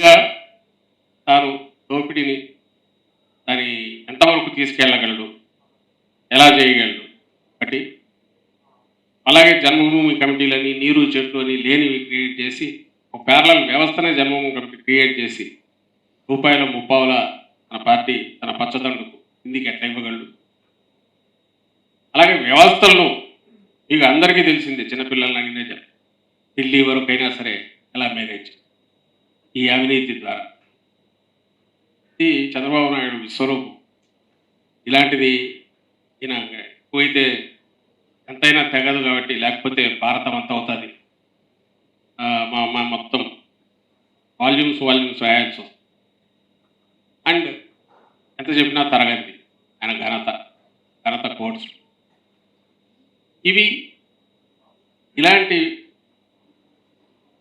పూర్తిగా తాను దోపిడీని మరి ఎంతవరకు తీసుకెళ్ళగలడు? ఎలా చేయగలడు? ఒకటి అలాగే జన్మభూమి కమిటీలని నీరు చెట్లు అని లేనివి క్రియేట్ చేసి ఒక పేర్ల వ్యవస్థనే జన్మభూమి కమిటీ క్రియేట్ చేసి రూపాయల ముప్పావుల తన పార్టీ తన పచ్చదండకు ఇందుకు ఎట్లా ఇవ్వగలడు? అలాగే వ్యవస్థలను మీకు అందరికీ తెలిసిందే చిన్నపిల్లలని అడిగినా ఢిల్లీ అయినా సరే ఎలా మేనేజ్ ఈ అవినీతి ద్వారా. ఇది చంద్రబాబు నాయుడు విశ్వరూపం. ఇలాంటిది ఈయన ఎక్కువైతే ఎంతైనా తెగదు కాబట్టి లేకపోతే భారతం అంత అవుతుంది. మా మా మొత్తం వాల్యూమ్స్ వాల్యూమ్స్ రాయాల్సి వస్తుంది. అండ్ ఎంత చెప్పినా తరగతి ఆయన ఘనత ఘనత కోర్స్ ఇవి ఇలాంటి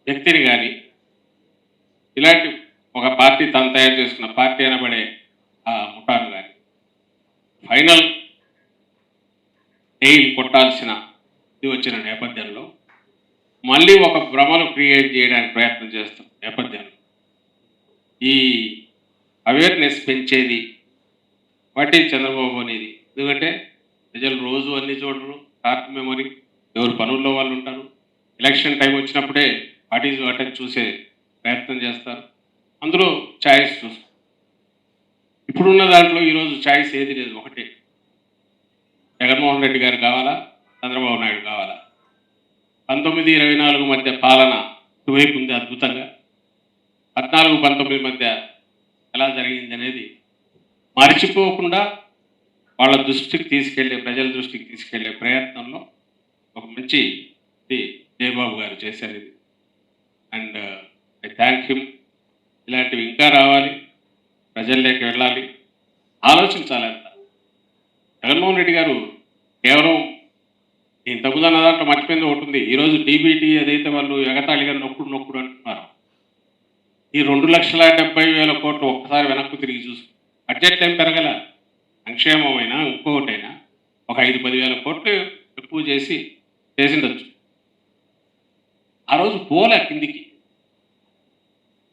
వ్యక్తిని కానీ ఇలాంటి ఒక పార్టీ తను తయారు చేసుకున్న పార్టీ అనబడే ఆ ముఠాను కానీ ఫైనల్ ఎయిల్ కొట్టాల్సిన ఇది వచ్చిన నేపథ్యంలో మళ్ళీ ఒక భ్రమను క్రియేట్ చేయడానికి ప్రయత్నం చేస్తాం నేపథ్యంలో ఈ అవేర్నెస్ పెంచేది వాటి చంద్రబాబు అనేది. ఎందుకంటే ప్రజలు రోజు అన్ని చూడరు షార్ట్ మెమొరీ ఎవరు పనుల్లో వాళ్ళు ఉంటారు. ఎలక్షన్ టైం వచ్చినప్పుడే వాట్ ఈజ్ వాట్ అని చూసే ప్రయత్నం చేస్తారు. అందులో ఛాయిస్ చూస్తారు. ఇప్పుడున్న దాంట్లో ఈరోజు ఛాయిస్ ఏది లేదు ఒకటే. జగన్మోహన్ రెడ్డి గారు కావాలా? చంద్రబాబు నాయుడు కావాలా? పంతొమ్మిది ఇరవై నాలుగు మధ్య పాలన ఇటువైపు ఉంది అద్భుతంగా. పద్నాలుగు పంతొమ్మిది మధ్య ఎలా జరిగింది అనేది మర్చిపోకుండా వాళ్ళ దృష్టికి తీసుకెళ్ళే ప్రజల దృష్టికి తీసుకెళ్ళే ప్రయత్నంలో ఒక మంచి జయబాబు గారు చేశారు ఇది. And I thank him. ఇలాంటివి ఇంకా రావాలి ప్రజల్లోకి వెళ్ళాలి ఆలోచించాలి. అంత జగన్మోహన్ రెడ్డి గారు కేవలం నేను తగ్గుదన్న దాంట్లో మర్చిపోయింది ఒకటి ఉంది. ఈరోజు డీబీటీ ఏదైతే వాళ్ళు ఎగతాళిగా నొక్కుడు నొక్కుడు అంటున్నారు ఈ రెండు లక్షల డెబ్బై వేల కోట్లు ఒక్కసారి వెనక్కు తిరిగి చూసి బడ్జెట్ ఏం పెరగల? సంక్షేమమైనా ఇంకొకటైనా ఒక ఐదు పదివేల కోట్లు ఎక్కువ చేసి చేసిండొచ్చు. ఆ రోజు పోలే కిందికి.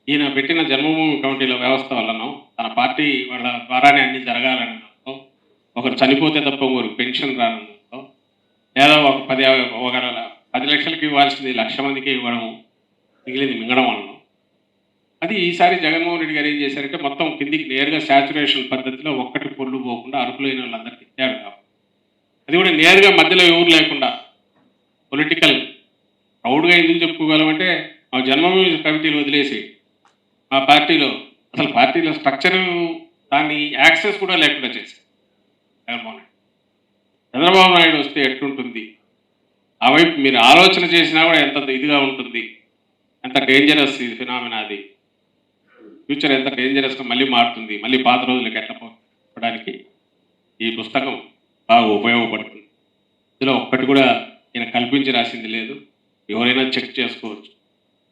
ఈయన పెట్టిన జన్మభూమి కమిటీల వ్యవస్థ వలన తన పార్టీ వాళ్ళ ద్వారానే అన్ని జరగాలనడంతో ఒకరు చనిపోతే తప్ప ఒకరు పెన్షన్ రానడంతో లేదా ఒక పది ఒక పది లక్షలకి ఇవ్వాల్సింది లక్ష మందికి ఇవ్వడం మిగిలింది మింగడం వలన. అది ఈసారి జగన్మోహన్ రెడ్డి గారు ఏం చేశారంటే మొత్తం కిందికి నేరుగా శాచురేషన్ పద్ధతిలో ఒక్కటి పొల్లు పోకుండా అరుకులైన వాళ్ళందరికీ ఇచ్చారు అది కూడా నేరుగా మధ్యలో ఎవరు లేకుండా పొలిటికల్ ప్రౌడ్గా ఎందుకు చెప్పుకోగలమంటే మా జన్మభూమి కమిటీలు వదిలేసి మా పార్టీలో అసలు పార్టీలో స్ట్రక్చర్ దాన్ని యాక్సెస్ కూడా లేకుండా చేశారు జగన్మోహన్ చంద్రబాబు నాయుడు వస్తే ఎట్లుంటుంది? ఆ వైపు మీరు ఆలోచన చేసినా కూడా ఎంత ఇదిగా ఉంటుంది? ఎంత డేంజరస్ ఇది ఫినామినా అది? ఫ్యూచర్ ఎంత డేంజరస్గా మళ్ళీ మారుతుంది? మళ్ళీ పాత రోజులకు ఎట్లా పోవడానికి ఈ పుస్తకం బాగా ఉపయోగపడుతుంది. ఇందులో ఒక్కటి కూడా ఈయన కల్పించి రాసింది లేదు. ఎవరైనా చెక్ చేసుకోవచ్చు.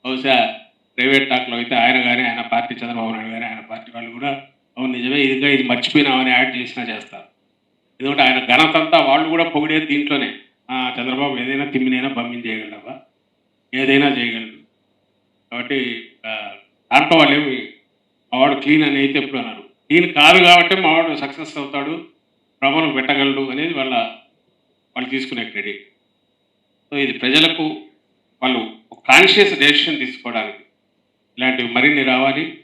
బహుశా ప్రైవేట్ టాక్లో అయితే ఆయన కానీ ఆయన పార్టీ చంద్రబాబు నాయుడు కానీ ఆయన పార్టీ వాళ్ళు కూడా అవును నిజమే ఇదిగా ఇది మర్చిపోయినామని యాడ్ చేసినా చేస్తారు. ఎందుకంటే ఆయన ఘనత అంతా వాళ్ళు కూడా పొగిడేది దీంట్లోనే. చంద్రబాబు ఏదైనా తిమ్మినైనా బమ్మిని చేయగలవా ఏదైనా చేయగలరు కాబట్టి ఆ, దాంట్లో వాళ్ళు ఏమి మావాడు క్లీన్ అని అయితే ఎప్పుడు అన్నారు క్లీన్ కాదు కాబట్టి మావాడు సక్సెస్ అవుతాడు ప్రభలు పెట్టగలడు అనేది వాళ్ళ వాళ్ళు తీసుకునే క్రెడిట్. సో ఇది ప్రజలకు వాళ్ళు కాన్షియస్ డెసిషన్ తీసుకోవడానికి ఇలాంటివి మరిన్ని రావాలి.